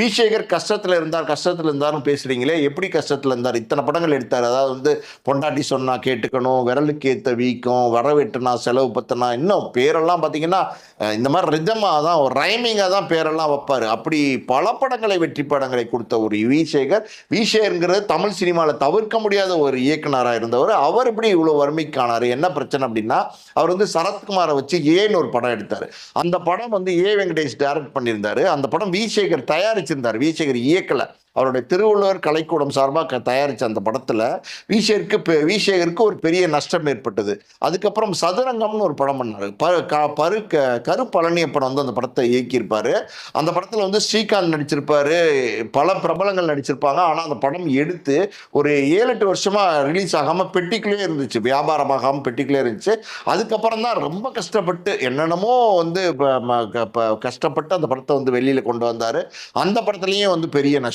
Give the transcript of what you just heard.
விசேகர் கஷ்டத்தில் இருந்தார் கஷ்டத்தில் இருந்தார்னு பேசுகிறீங்களே எப்படி கஷ்டத்தில் இருந்தார்? இத்தனை படங்கள் எடுத்தார். அதாவது வந்து பொண்டாட்டி சொன்னா கேட்டுக்கணும் விரலுக்கு ஏற்ற வீக்கம் வர வெட்டுனா செலவு பத்தினா இன்னும் பேரெல்லாம் பார்த்தீங்கன்னா இந்த மாதிரி ரிதமாக தான் ஒரு ரைமிங்காக தான் பேரெல்லாம் வைப்பார். அப்படி பல படங்களை வெற்றி படங்களை கொடுத்த ஒரு விசேகர் விசேகருங்கிறது தமிழ் சினிமாவில் தவிர்க்க முடியாத ஒரு இயக்குனராக இருந்தவர். அவர் இப்படி இவ்வளோ வறுமைக்கானார்? என்ன பிரச்சனை அப்படின்னா அவர் வந்து சரத்குமாரை வச்சு ஏன்னு ஒரு படம் எடுத்தார். அந்த படம் வந்து ஏ. வெங்கடேஷ் டைரக்ட் பண்ணியிருந்தார். அந்த படம் விசேகர் தயாரிச்சு தயாரிச்சிருந்தார் விஜயசேகர் இயக்கலை. அவருடைய திருவள்ளுவர் கலைக்கூடம் சார்பாக தயாரித்த அந்த படத்தில் விசேகருக்கு பெ- விசேகருக்கு ஒரு பெரிய நஷ்டம் ஏற்பட்டது. அதுக்கப்புறம் சதுரங்கம்னு ஒரு படம் பண்ணார். ப க பரு க கரு பழனியப்பன் வந்து அந்த படத்தை இயக்கியிருப்பார். அந்த படத்தில் வந்து ஸ்ரீகாந்த் நடிச்சிருப்பார். பல பிரபலங்கள் நடிச்சிருப்பாங்க. ஆனால் அந்த படம் எடுத்து ஒரு ஏழு எட்டு வருஷமாக ரிலீஸ் ஆகாமல் பெட்டிக்குள்ளே இருந்துச்சு. வியாபாரமாகாமல் பெட்டிக்குள்ளே இருந்துச்சு. அதுக்கப்புறம் தான் ரொம்ப கஷ்டப்பட்டு என்னென்னமோ வந்து ப- ம- க- ப- கஷ்டப்பட்டு அந்த படத்தை வந்து வெளியில் கொண்டு வந்தார். அந்த படத்துலேயும் வந்து பெரிய நஷ்டம்.